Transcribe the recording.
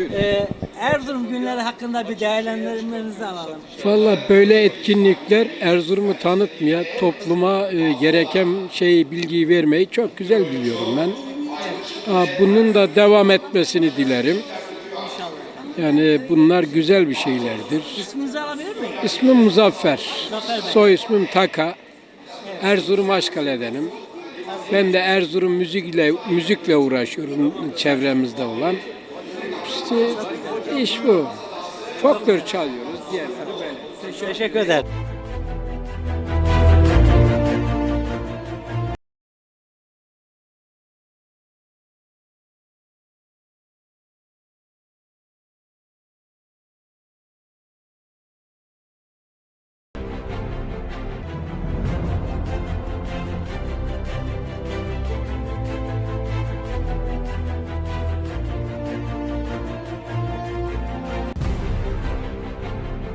Ee, Erzurum günleri hakkında bir değerlendirmenizi alalım. Valla böyle etkinlikler Erzurum'u tanıtmaya, topluma e, gereken şeyi, bilgiyi vermeyi çok güzel biliyorum ben. Aa, bunun da devam etmesini dilerim. Yani bunlar güzel bir şeylerdir. İsminizi alabilir miyim? İsmim Muzaffer, Muzaffer Bey. soy ismim Taka. Erzurum Aşkale'denim. Ben de Erzurum müzikle müzikle uğraşıyorum çevremizde olan. İşte iş bu. Folklor çalıyoruz, diğerleri böyle. Teşekkür ederim.